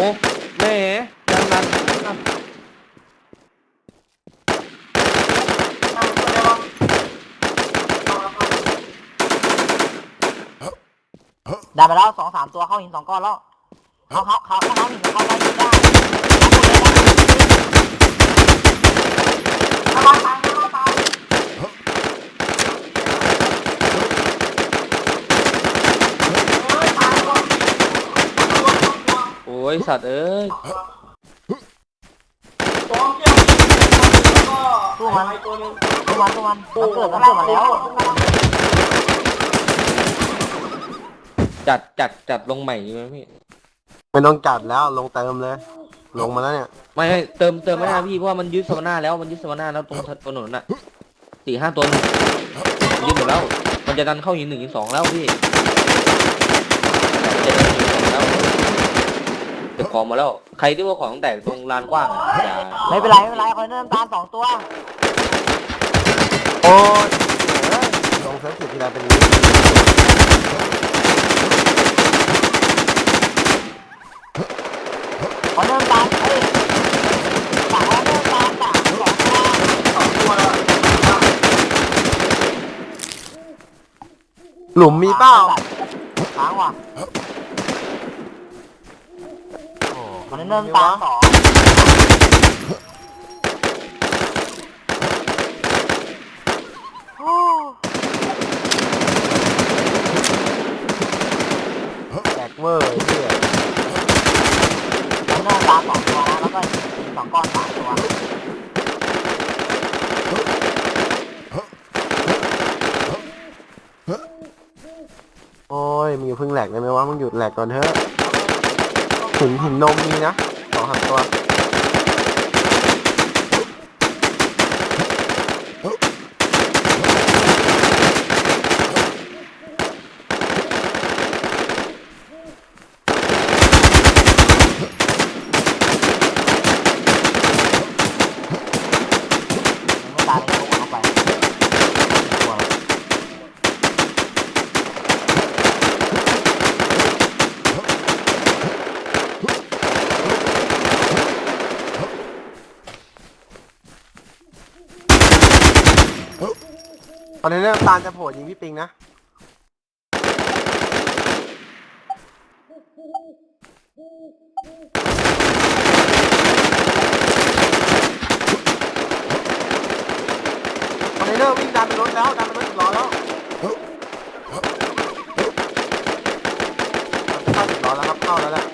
แหม่ยังนันได้ไปแล้วสองสามตัวเข้าหินสองก้อนแล้วเขาเขาเขาเขาหินเขาได้ยิงได้ระวังตายระวังตาย โอ้ยสัตว์เอ้ยสู้มันสู้มันสู้มันมันเกิดมันเกิดมาแล้วจัดจัดจัดลงใหม่ดีไหมพี่ไม่ต้องจัดแล้วลงเติมเลย ลงมาแล้วเนี่ยไม่ไม่เติมเติมไม่ได้พี่เพราะว่ามันยึดสวนาแล้วมันยึดสวนาแล้วตรงถนนน่ะสี่ห้าตัวยึดหมดแล้ว มันจะดันเข้าหินหนึ่งหินสองแล้วพี่จะดันหินสองแล้วเก็บ ของมาแล้ว ใครที่ว่าของแตกตรงลานกว้างอะอย่าไม่เป็นไรไม่เป็นไรคอยเริ่มตามสองตัว โอ้ยเอ้ยลงเซิร์ฟผิดทีไรเป็นอย่างนี้คอยเริ่มตามเฮ้ยสามเริ่มตามสามสองตัวสองตัวหลุมมีเป้าค้างว่ะ โอ้คอยเริ่มตามสองโอ้แตกเวอร์ไอ้เหี้ยคอยเริ่มตามสองตัวนะแล้วก็หินสองก้อนสามตัวโอ้ยมีพึ่งแหลกได้ไหมวะมึงหยุดแหลกก่อนเถอะ หินหินนมมีนะสองสามตัว ไม่ตายเลยเอาไปตัว ตอนนี้น้ำตาลจะโผล่ยิงพี่ปิงนะตอนนี้เนี่ยวิ่งดันไปรถแล้วดันไปรถสิบล้อแล้วเข้าสิบล้อแล้วครับเข้าแล้วแหละ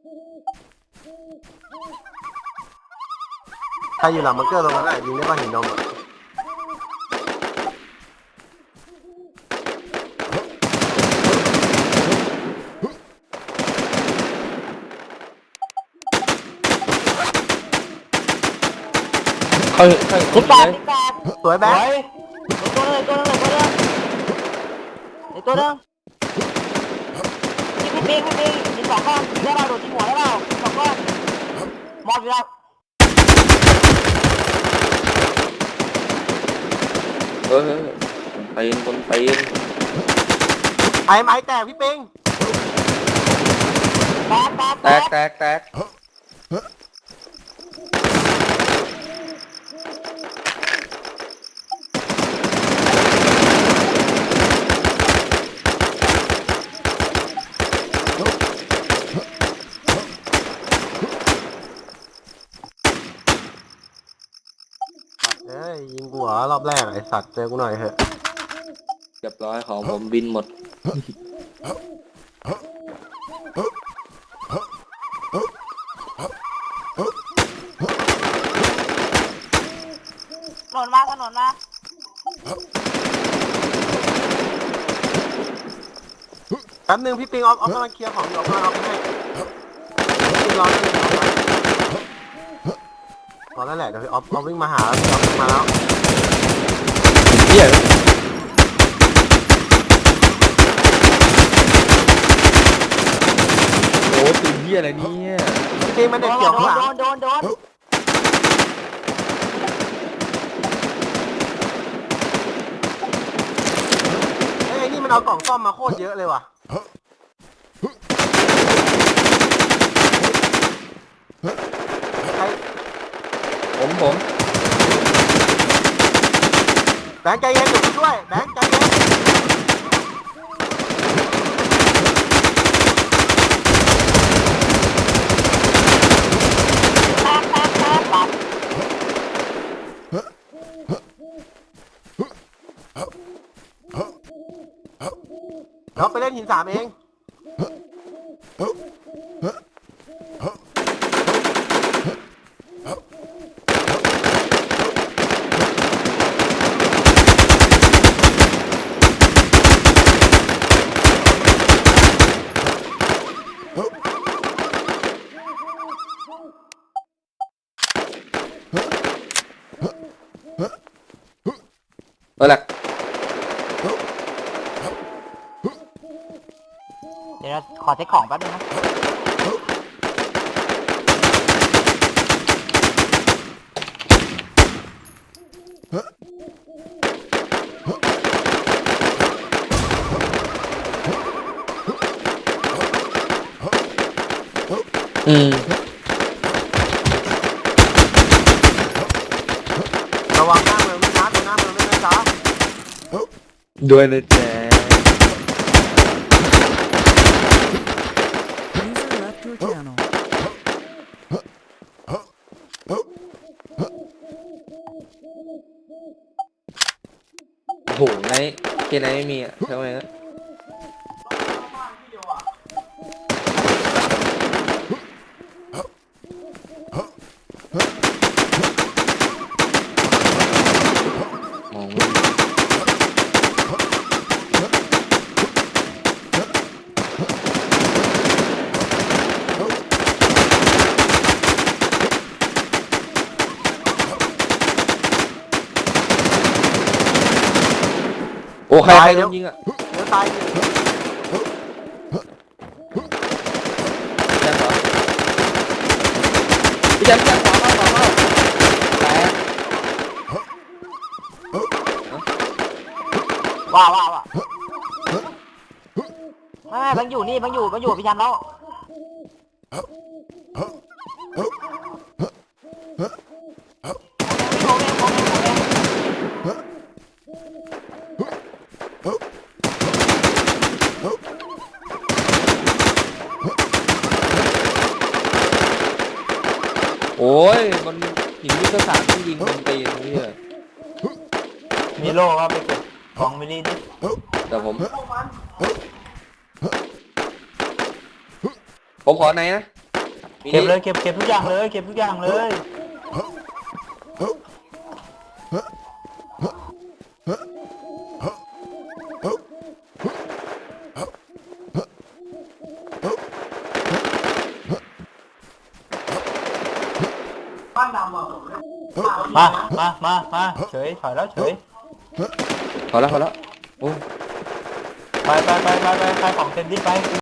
ใครอยู่หลังบังเกอร์ตรงนั้นแหละยิงได้ป่ะหินนมอะเข้าเข้าสิบแปดเลยสิบแปดสวยแบ๊กตัวนึงตัวนึงตัวนึงอีกตัวนึงพี่ปิงพี่ปิงอีก สองก้อนได้เราโดดที่หัวแล้วเราสองก้อนมอดแล้วเออเออไปเองคนไปเองไอ้ไม้แตกพี่ปิงแป๊บแป๊บแตกแตกแตก เอ้ยยิงกูเหรอรอบแรกไอ้สัตว์เจอกูหน่อยเถอะเรียบร้อยของผมบินหมด ถนนมาถนนมาแป๊บนึงพี่ปิงออฟออฟกำลังเคลียร์ของอยู่ออฟกำลังเอาไปให้พี่ปิงรอได้เลยร อได้แหละเดี๋ยวพี่ออฟออฟวิ่งมาหาแล้วพี่ออฟวิ่งมาแล้วเหี้ยหี้ยอะไรเนี่ยจริงๆมันโดเด็กนเกี่ยวโดข้างหลันงโดนโดนโดนเอ้ยไอ้นี่มันเอากล่องซ่อมมาโคตรเยอะเลยว่ะใคร ผมผมแบงค์ใจเย็นอยู่ช่วยแบงค์ใจเย็นเราไปเล่นหินสามเอง เออแหละ เดี๋ยวเราข อเช็คของแป๊บนึงนะอืมระวังหน้าเมืองด้วยนะดูหน้าเมืองด้วยนะจ๊ะ ด้วยนะแจ๊ โอ้โหไหนเกมไหนไม่มีอะใช่ไมนะ โอ้ใครใครโดนยิงอะเดี๋ยวตายดิแจ็คเหรอพี่แจ็คแจ็คขวาเข้าขวาเข้าแตกว้าวว้าวว้าวไม่ไม่มันอยู่นี่มันอยู่มันอยู่พี่ชันแล้วโอเคโอเคโอเค โอ้ย มันหินยุทธศาสตร์ที่ยิงคนตีนนี่เลยมีโล่ว่าไปเก็บของมิลลี่ดิแต่ผม ผมขอไหนนะมีเก็บเลยเก็บเก็บทุกอย่างเลย เก็บทุกอย่างเลย มามามามาเฉยถอยแล้วเฉยพอแล้วพอแล้วโอ้ ไปไปไปไปไปไปของเต็มที่ไป